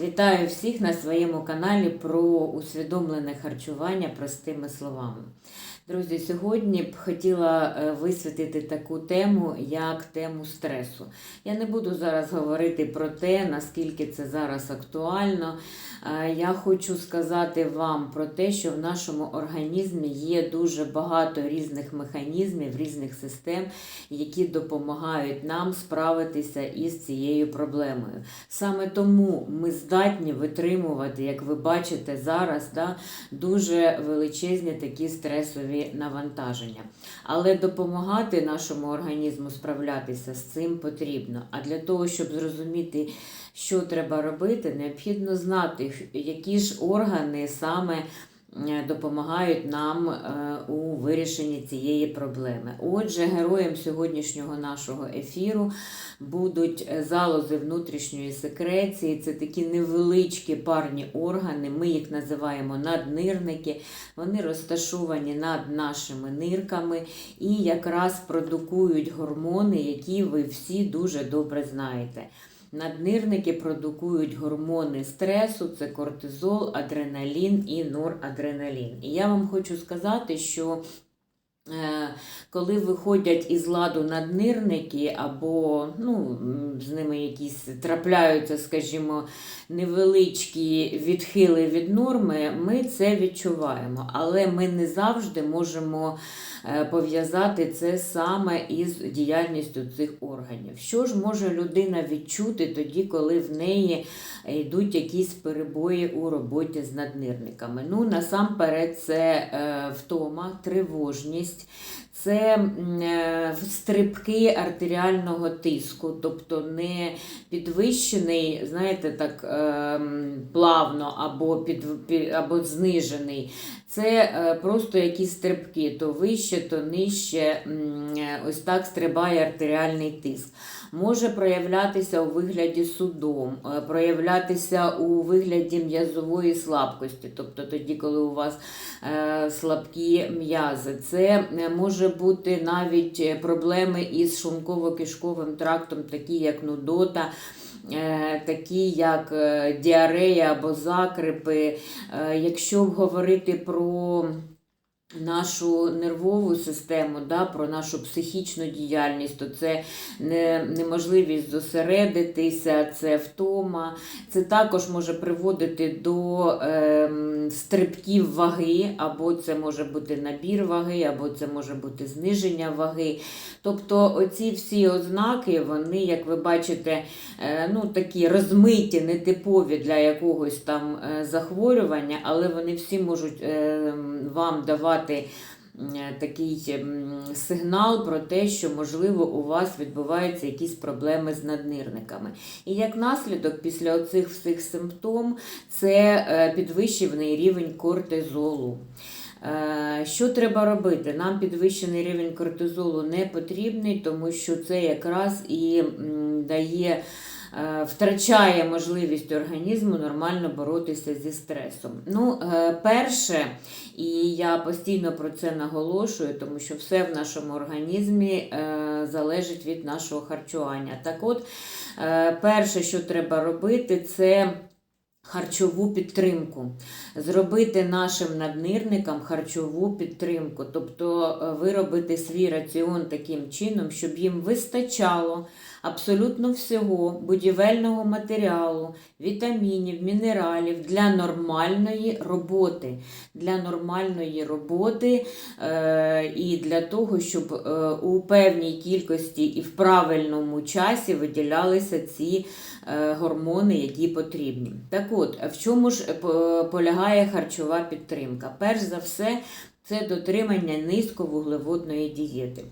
Вітаю всіх на своєму каналі про усвідомлене харчування простими словами. Друзі, сьогодні б хотіла е, висвітлити таку тему, як тему стресу. Я не буду зараз говорити про те, наскільки це зараз актуально. Е, Я хочу сказати вам про те, що в нашому організмі є дуже багато різних механізмів, різних систем, які допомагають нам справитися із цією проблемою. Саме тому ми здатні витримувати, як ви бачите зараз, да, дуже величезні такі стресові навантаження. Але допомагати нашому організму справлятися з цим потрібно. А для того, щоб зрозуміти, що треба робити, необхідно знати, які ж органи саме допомагають нам е, у вирішенні цієї проблеми. Отже, героєм сьогоднішнього нашого ефіру будуть е, залози внутрішньої секреції. Це такі невеличкі парні органи. Ми їх називаємо наднирники. Вони розташовані над нашими нирками і якраз продукують гормони, які ви всі дуже добре знаєте. Наднирники продукують гормони стресу, це кортизол, адреналін і норадреналін. І я вам хочу сказати, що коли виходять із ладу наднирники, або ну, з ними якісь трапляються, скажімо, невеличкі відхили від норми, ми це відчуваємо. Але ми не завжди можемо е, пов'язати це саме із діяльністю цих органів. Що ж може людина відчути тоді, коли в неї йдуть якісь перебої у роботі з наднирниками? Ну, насамперед, це е, втома, тривожність. можливість Це е, стрибки артеріального тиску, тобто не підвищений, знаєте, так ем, плавно або, під, або знижений. Це е, просто якісь стрибки, то вище, то нижче. е, Ось так стрибає артеріальний тиск. Може проявлятися у вигляді судом, проявлятися у вигляді м'язової слабкості, тобто тоді, коли у вас слабкі м'язи. Це е, бути навіть е, проблеми із шлунково-кишковим трактом, такі як нудота. е, Такі як е, діарея або закрипи. Якщо говорити про нашу нервову систему, да, про нашу психічну діяльність, то це не, неможливість зосередитися, це втома. Це також може приводити до ем, стрибків ваги, або це може бути набір ваги, або це може бути зниження ваги. Тобто оці всі ознаки, вони, як ви бачите, е, ну, такі розмиті, нетипові для якогось там е, захворювання, але вони всі можуть е, вам давати м, такий сигнал про те, що, можливо, у вас відбуваються якісь проблеми з наднирниками. І як наслідок, після оцих всіх симптом, це е, підвищений рівень кортизолу. Е, Що треба робити? Нам підвищений рівень кортизолу не потрібний, тому що це якраз і дає. Е, Втрачає можливість організму нормально боротися зі стресом. Ну, е, перше, і я постійно про це наголошую, тому що все в нашому організмі е, залежить від нашого харчування. Так от, перше, що треба робити, це харчову підтримку. Зробити нашим наднирникам харчову підтримку, тобто виробити свій раціон таким чином, щоб їм вистачало абсолютно всього будівельного матеріалу, вітамінів, мінералів для нормальної роботи. Для нормальної роботи е, і для того, щоб е, у певній кількості і в правильному часі виділялися ці е, гормони, які потрібні. Так от, в чому ж е, полягає харчова підтримка? Перш за все, це дотримання низьковуглеводної дієти.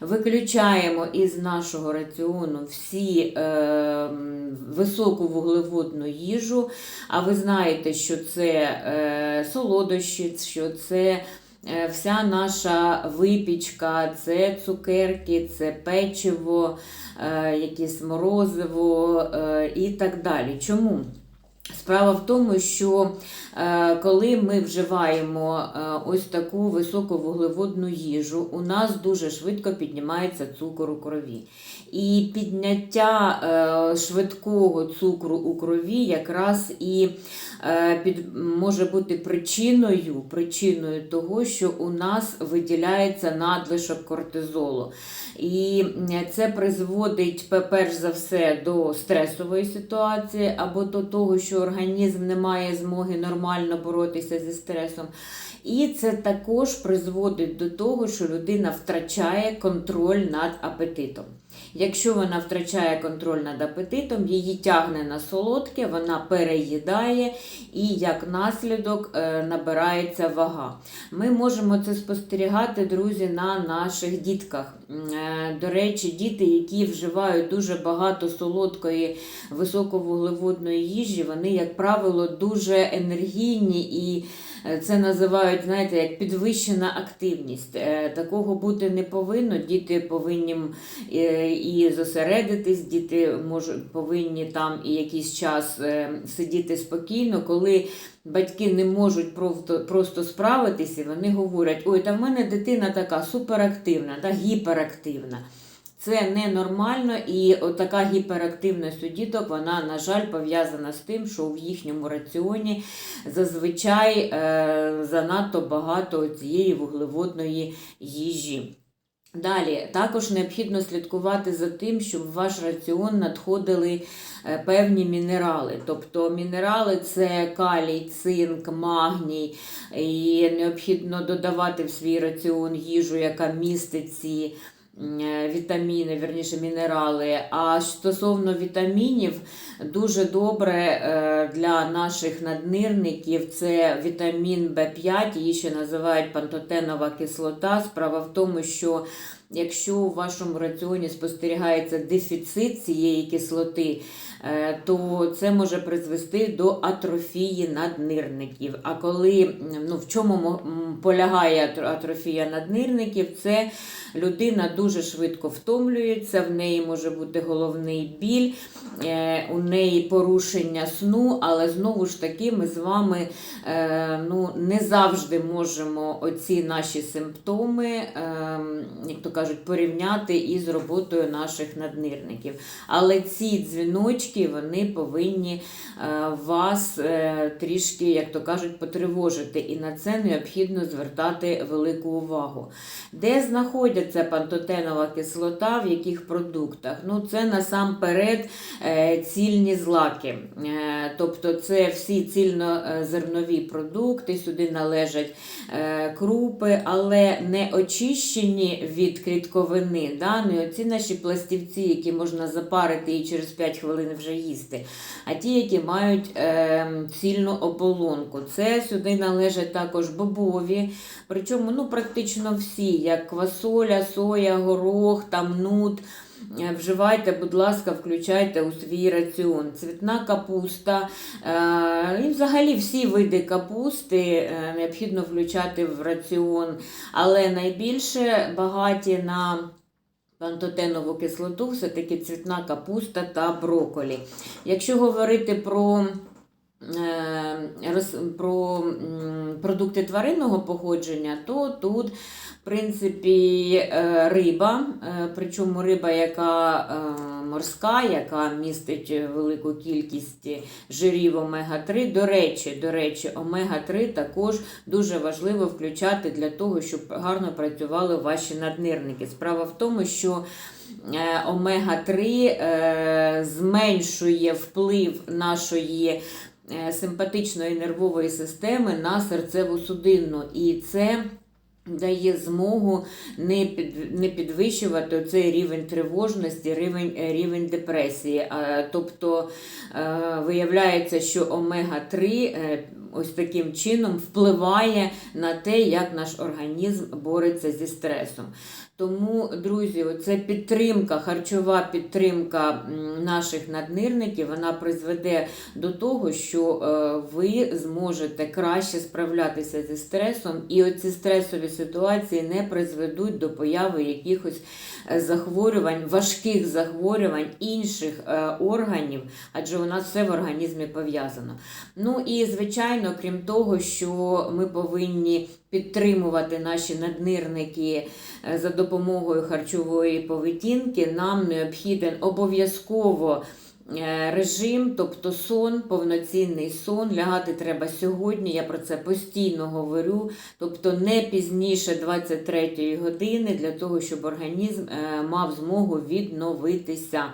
Виключаємо із нашого раціону всі е, м, високовуглеводну їжу, а ви знаєте, що це е, солодощі, що це е, вся наша випічка, це цукерки, це печиво, е, якесь морозиво е, і так далі. Чому? Справа в тому, що е, коли ми вживаємо е, ось таку високовуглеводну їжу, у нас дуже швидко піднімається цукор у крові. І підняття е, швидкого цукру у крові якраз і під, може бути причиною, причиною того, що у нас виділяється надлишок кортизолу. І це призводить, перш за все, до стресової ситуації або до того, що організм не має змоги нормально боротися зі стресом. І це також призводить до того, що людина втрачає контроль над апетитом. Якщо вона втрачає контроль над апетитом, її тягне на солодке, вона переїдає і як наслідок е, набирається вага. Ми можемо це спостерігати, друзі, на наших дітках. Е, До речі, діти, які вживають дуже багато солодкої високовуглеводної їжі, вони, як правило, дуже енергійні і е, це називають, знаєте, як підвищена активність. Е, Такого бути не повинно. Діти повинні е, і зосередитись, діти можуть, повинні там і якийсь час е, сидіти спокійно, коли батьки не можуть просто, просто справитися, вони говорять, ой, та в мене дитина така суперактивна, та гіперактивна. Це ненормально, і така гіперактивність у діток, вона, на жаль, пов'язана з тим, що в їхньому раціоні зазвичай е, занадто багато цієї вуглеводної їжі. Далі також необхідно слідкувати за тим, щоб в ваш раціон надходили е, певні мінерали. Тобто мінерали це калій, цинк, магній, і необхідно додавати в свій раціон їжу, яка містить ці вітаміни, вірніше мінерали. А стосовно вітамінів, дуже добре е, для наших наднирників це вітамін В5, її ще називають пантотенова кислота. Справа в тому, що Якщо у вашому раціоні спостерігається дефіцит цієї кислоти, е, то це може призвести до атрофії наднирників. А коли ну, в чому полягає атрофія наднирників, це людина дуже швидко втомлюється, в неї може бути головний біль, е, у неї порушення сну, але знову ж таки ми з вами е, ну, не завжди можемо оці наші симптоми, е, як то кажуть, порівняти із роботою наших наднирників. Але ці дзвіночки вони повинні е, вас е, трішки, як то кажуть, потривожити. І на це необхідно звертати велику увагу. Де знаходиться пантотенова кислота, в яких продуктах? Ну, це насамперед е, цільні злаки. Тобто це всі цільнозернові продукти, сюди належать крупи, але не очищені від клітковини, да? не оці наші пластівці, які можна запарити і через 5 хвилин вже їсти, а ті, які мають е, цільну оболонку. Це сюди належать також бобові, причому ну, практично всі, як квасоля, соя, горох, там нут. Е, Вживайте, будь ласка, включайте у свій раціон. Цвітна капуста е, і взагалі всі види капусти е, необхідно включати в раціон, але найбільше багаті на пантотенову кислоту все-таки цвітна капуста та броколі. Якщо говорити про про продукти тваринного походження, то тут, в принципі, е, риба, е, причому риба, яка е, морська, яка містить велику кількість жирів омега-3. До речі, до речі, омега-3 також дуже важливо включати для того, щоб гарно працювали ваші наднирники. Справа в тому, що е, омега-3 е, зменшує вплив нашої е, симпатичної нервової системи на серцеву судинну. І це дає змогу не, під, не підвищувати цей рівень тривожності, рівень, е, рівень депресії. Е, Тобто е, виявляється, що омега-3 е, ось таким чином впливає на те, як наш організм бореться зі стресом. Тому, друзі, це підтримка, харчова підтримка наших наднирників, вона призведе до того, що е, ви зможете краще справлятися зі стресом, і оці стресові ситуації не призведуть до появи якихось е, захворювань, важких захворювань інших е, органів, адже у нас все в організмі пов'язано. Ну і звичайно, крім того, що ми повинні підтримувати наші наднирники е, за допомогою харчової поведінки, нам необхіден обов'язково. е, Режим, тобто сон, повноцінний сон, лягати треба сьогодні, я про це постійно говорю, тобто не пізніше 23 години для того, щоб організм е, мав змогу відновитися.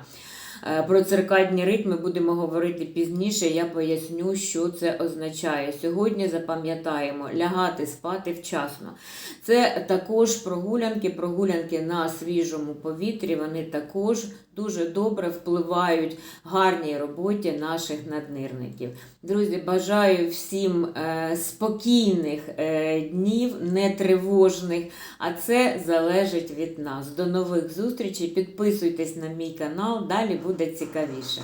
Е, Про циркадні ритми будемо говорити пізніше. Я поясню, що це означає. Сьогодні запам'ятаємо лягати спати вчасно. Це також прогулянки, прогулянки на свіжому повітрі. Вони також дуже добре впливають гарній роботі наших наднирників. Друзі, бажаю всім е, спокійних е, днів, нетривожних, а це залежить від нас. До нових зустрічей. Підписуйтесь на мій канал, далі буде цікавіше.